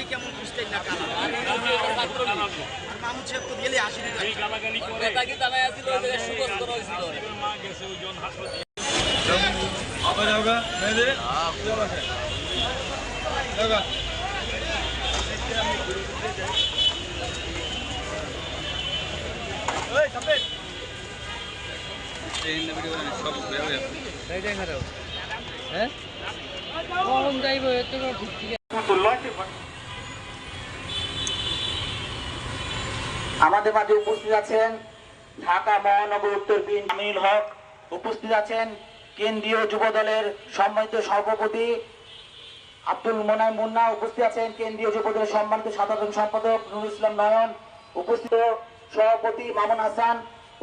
ভাই কেমন বুঝতেন না কালা আর সাহেব তো গেলে আসি নেতা কি তারাই আসছিল ওই জায়গায় সুগত করা হয়েছিল। আমাদের মাঝে উপস্থিত আছেন ঢাকা মহানগর উত্তর বিন হক। উপস্থিত আছেন কেন্দ্রীয় যুব দলের সম্মানিত সভাপতি আব্দুল মোনাই মুন্না। উপস্থিত আছেন কেন্দ্রীয় যুব দলের সম্মানিত সাধারণ সম্পাদক নুরুল ইসলাম নয়ন। উপস্থিত সভাপতি মামুন হাসান।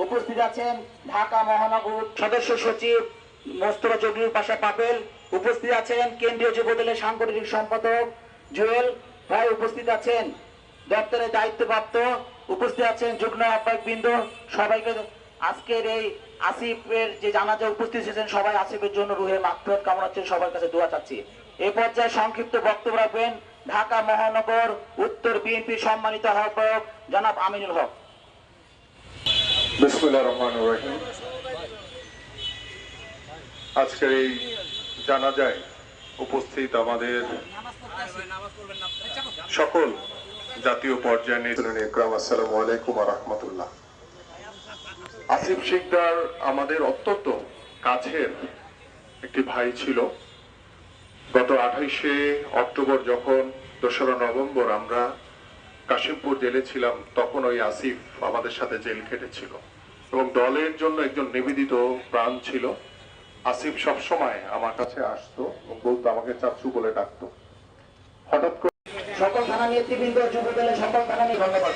উপস্থিত আছেন ঢাকা মহানগর সদস্য সচিব মোস্তফা জগির পাশা পাপেল। উপস্থিত আছেন কেন্দ্রীয় যুব দলের সাংগঠনিক সম্পাদক জুয়েল। ভাই, উপস্থিত আছেন দপ্তরের দায়িত্বপ্রাপ্ত উপস্থিত আছেন যুগ্ম আহ্বায়ক বৃন্দ সবাইকে আজকের এই আসিফের যে জানাজা উপস্থিত এসেছেন সবাই আসিফের জন্য রুহের মাগফিরাত কামনা হচ্ছে সবার কাছে দোয়া চাচ্ছি। এই পর্যায়ে সংক্ষিপ্ত বক্তব্য রাখবেন ঢাকা মহানগর উত্তর বিএনপি সম্মানিত আহ্বায়ক জনাব আমিনুল হক। বিসমুল্লাহ রহমান রহিম। আজকের এই জানাজায় উপস্থিত আমাদের সকল জাতীয় পর্যায়ে নেতৃত্ব ইকরাম, আসসালামু আলাইকুম রাহমাতুল্লাহ। আসিফ শিকদার আমাদের অত্যন্ত কাছের একটি ভাই ছিল। গত আঠাইশে অক্টোবর যখন দোসরা নভেম্বর আমরা কাশিমপুর জেলে ছিলাম, তখন ওই আসিফ আমাদের সাথে জেল খেটেছিল এবং দলের জন্য একজন নিবেদিত প্রাণ ছিল। আসিফ সবসময় আমার কাছে আসতো এবং বলতো, আমাকে চাচু বলে ডাকতো হঠাৎ করে সকল থানা নেতৃবৃন্দ যুব দলের সকল থানা নিয়ে ধন্যবাদ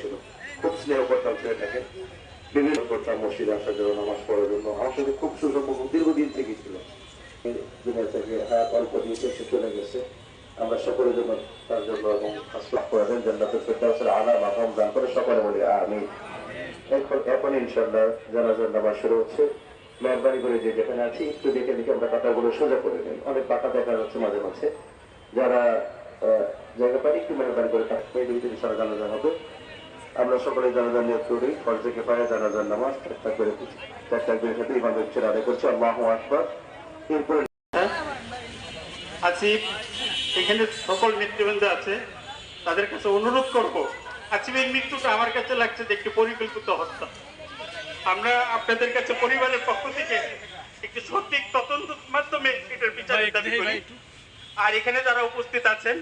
ছিল। খুব স্নেহ করতাম ছেলেটাকে বিভিন্ন করতাম মসজিদে আসার জন্য, নামাজ পড়ার জন্য। আমার খুব সুসম্পর্ক, দীর্ঘদিন থেকে ছিল। দুনিয়া থেকে হায়াত অল্প দিয়েছে সে চলে গেছে আমরা সকলের জন্য তার জন্য এবং আসলাম করেন জান্নাতের ফেরদাউসের আলা মাকাম দান করে সকলে বলি আমি এখন এখন ইনশাআল্লাহ জানাজার নামাজ শুরু হচ্ছে মেহরবানি করে যে যেখানে আছি একটু দেখে দেখে আমরা পাতাগুলো সোজা করে নিই অনেক পাতা দেখা যাচ্ছে মাঝে মাঝে যারা জায়গা পাই একটু মেহরবানি করে এই দুই তিন সারা জানাজা হবে আমরা সকলে জানাজার নিয়োগ করি ফরজে পায়ে জানাজার নামাজ একটা করে চারটা করে সাথে ইমাম হচ্ছে আদায় করছে আল্লাহ আকবর এরপরে আসিফ এখানে সকল নেতৃবৃন্দ আছে তাদের কাছে অনুরোধ করব আসিফের মৃত্যুটা আমার কাছে লাগছে যে একটি পরিকল্পিত হত্যা। আমরা আপনাদের কাছে পরিবারের পক্ষ থেকে একটি সঠিক তদন্তের মাধ্যমে এটার বিচার দাবি করি। আর এখানে যারা উপস্থিত আছেন